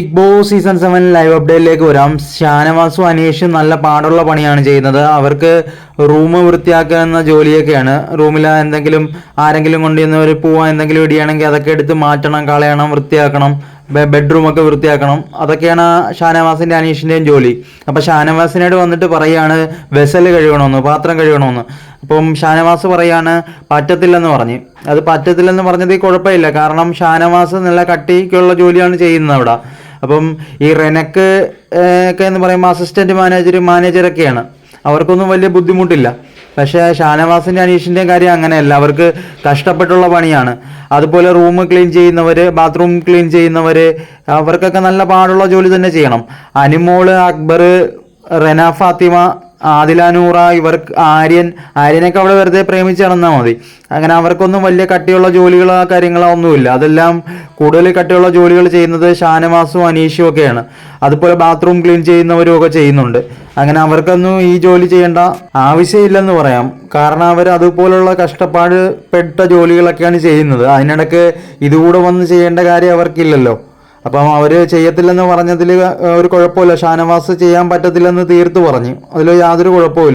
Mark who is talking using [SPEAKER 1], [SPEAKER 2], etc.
[SPEAKER 1] Big Boss season seven live അപ്ഡേറ്റിലേക്ക് വരാം. ഷാനവാസും അനീഷും നല്ല പാടുള്ള പണിയാണ് ചെയ്യുന്നത്. അവർക്ക് റൂം വൃത്തിയാക്കുന്ന ജോലിയൊക്കെയാണ്. റൂമിൽ എന്തെങ്കിലും ആരെങ്കിലും കൊണ്ടുവന്നവർ പോവാൻ എന്തെങ്കിലും ഇടിയാണെങ്കിൽ അതൊക്കെ എടുത്ത് മാറ്റണം കളയണം വൃത്തിയാക്കണം. ബെഡ്റൂം ഒക്കെ വൃത്തിയാക്കണം. അതൊക്കെയാണ് ഷാനവാസിന്റെ അനീഷിന്റെയും ജോലി. അപ്പോൾ ഷാനവാസിനോട് വന്നിട്ട് പറയാണ് വെസൽ കഴുകണമെന്ന് പാത്രം കഴുകണമെന്ന് അപ്പം ഷാനവാസ് പറയാണ് പറ്റത്തില്ലെന്ന് പറഞ്ഞ്. അത് പറ്റത്തില്ലെന്ന് പറഞ്ഞത് കുഴപ്പമില്ല. കാരണം ഷാനവാസ് നല്ല കട്ടിക്കുള്ള ജോലിയാണ് ചെയ്യുന്നത് അവിടെ. അപ്പം ഈ റെനക്ക് ഒക്കെ എന്ന് പറയുമ്പോൾ അസിസ്റ്റന്റ് മാനേജർ മാനേജറൊക്കെയാണ് അവർക്കൊന്നും വലിയ ബുദ്ധിമുട്ടില്ല. പക്ഷേ ഷാനവാസിന്റെ അനീഷിന്റെ കാര്യം അങ്ങനെയല്ല. അവർക്ക് കഷ്ടപ്പെട്ടുള്ള പണിയാണ്. അതുപോലെ റൂം ക്ലീൻ ചെയ്യുന്നവർ ബാത്റൂം ക്ലീൻ ചെയ്യുന്നവർ അവർക്കൊക്കെ നല്ല പാടുള്ള ജോലി തന്നെ ചെയ്യണം. അനിമോൾ അക്ബർ റെന ഫാത്തിമ ആദിലാനൂറ ഇവർക്ക് ആര്യൻ ആര്യനൊക്കെ അവിടെ വെറുതെ പ്രേമിച്ച് നടന്നാൽ മതി. അങ്ങനെ അവർക്കൊന്നും വലിയ കട്ടിയുള്ള ജോലികളോ കാര്യങ്ങളോ ഒന്നുമില്ല. അതെല്ലാം കൂടുതൽ കട്ടിയുള്ള ജോലികൾ ചെയ്യുന്നത് ഷാനവാസും അനീഷും ഒക്കെയാണ്. അതുപോലെ ബാത്റൂം ക്ലീൻ ചെയ്യുന്നവരും ഒക്കെ ചെയ്യുന്നുണ്ട്. അങ്ങനെ അവർക്കൊന്നും ഈ ജോലി ചെയ്യേണ്ട ആവശ്യമില്ലെന്ന് പറയാം. കാരണം അവർ അതുപോലുള്ള കഷ്ടപ്പാട് പെട്ട ജോലികളൊക്കെയാണ് ചെയ്യുന്നത്. അതിനിടയ്ക്ക് ഇതുകൂടെ വന്ന് ചെയ്യേണ്ട കാര്യം അവർക്കില്ലല്ലോ. അപ്പം അവർ ചെയ്യത്തില്ലെന്ന് പറഞ്ഞതിൽ ഒരു കുഴപ്പമില്ല. ഷാനവാസ് ചെയ്യാൻ പറ്റത്തില്ലെന്ന് തീർത്ത് പറഞ്ഞു. അതിൽ യാതൊരു കുഴപ്പമില്ല